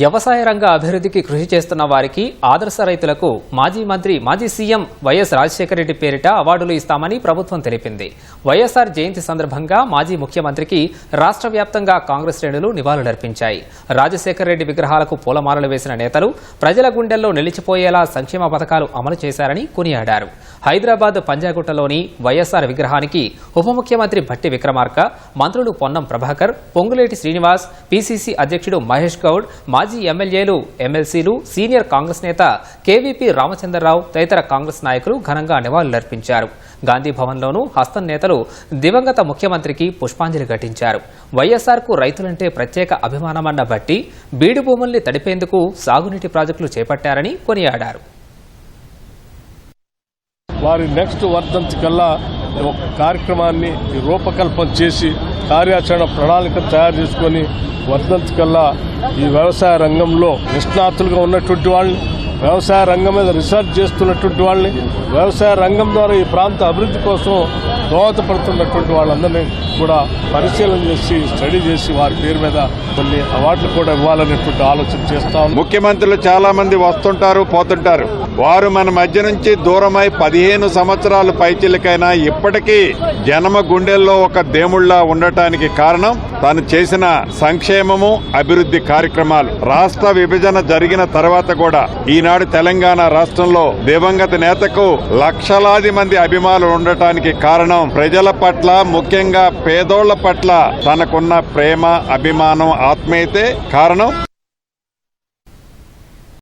వ్యవసాయ రంగ అభివృద్ధికి కృషి చేస్తున్న వారికి ఆదర్శ రైతులకు మాజీ మంత్రి మాజీ సీఎం వైఎస్ రాజశేఖర రెడ్డి పేరిట అవార్డులు ఇస్తామని ప్రభుత్వం తెలిపింది. వైఎస్ఆర్ జయంతి సందర్భంగా మాజీ ముఖ్యమంత్రికి రాష్ట్ర వ్యాప్తంగా కాంగ్రెస్ శ్రేణులు నివాళులర్పించాయి రాజశేఖర రెడ్డి విగ్రహాలకు పూలమాలలు వేసిన నేతలు ప్రజల గుండెల్లో నిలిచిపోయేలా సంక్షేమ పథకాలు అమలు చేశారని కొనియాడారు. హైదరాబాద్ పంజాగుట్టలోని వైఎస్ఆర్ విగ్రహానికి ఉప ముఖ్యమంత్రి భట్టి విక్రమార్క మంత్రులు పొన్నం ప్రభాకర్ పొంగులేటి శ్రీనివాస్ పీసీసీ అధ్యక్షుడు మహేష్ గౌడ్ మాజీ ఎమ్మెల్యేలు ఎమ్మెల్సీలు సీనియర్ కాంగ్రెస్ నేత కేవీపీ రామచంద్రరావు తదితర కాంగ్రెస్ నాయకులు ఘనంగా నివాళులర్పించారు. గాంధీ భవన్లోనూ హస్తం నేతలు దివంగత ముఖ్యమంత్రికి పుష్పాంజలి ఘటించారు. వైఎస్ఆర్కు రైతులంటే ప్రత్యేక అభిమానమన్న బట్టి బీడు భూముల్ని తడిపేందుకు సాగునీటి ప్రాజెక్టులు చేపట్టారని కొనియాడారు. వారి నెక్స్ట్ వర్ధంతి కల్లా ఒక కార్యక్రమాన్ని రూపకల్పన చేసి కార్యాచరణ ప్రణాళిక తయారు చేసుకొని వర్ధంతికల్లా ఈ వ్యవసాయ రంగంలో నిష్ణాతులుగా ఉన్నటువంటి వాళ్ళని వ్యవసాయ రంగం మీద రీసెర్చ్ చేస్తున్నటువంటి వాళ్ళని వ్యవసాయ రంగం ద్వారా ఈ ప్రాంత అభివృద్ధి కోసం దోహదపడుతున్నటువంటి వాళ్ళందరినీ కూడా పరిశీలన చేసి స్టడీ చేసి వారి పేరు మీద కొన్ని అవార్డులు కూడా ఇవ్వాలనేటువంటి ఆలోచన చేస్తాం ముఖ్యమంత్రులు చాలా మంది వస్తుంటారు పోతుంటారు. వారు మన మధ్య నుంచి దూరమై పదిహేను సంవత్సరాలు పైచిలకైనా ఇప్పటికీ జనమ గుండెల్లో ఒక దేవుళ్ళా ఉండటానికి కారణం తాను చేసిన సంక్షేమము అభివృద్ధి కార్యక్రమాలు. రాష్ట్ర విభజన జరిగిన తర్వాత కూడా ఈనాడు తెలంగాణ రాష్ట్రంలో దివంగత నేతకు లక్షలాది మంది అభిమానులు ఉండటానికి కారణం ప్రజల పట్ల ముఖ్యంగా పేదోళ్ళ పట్ల తనకున్న ప్రేమ అభిమానం ఆత్మీయతే కారణం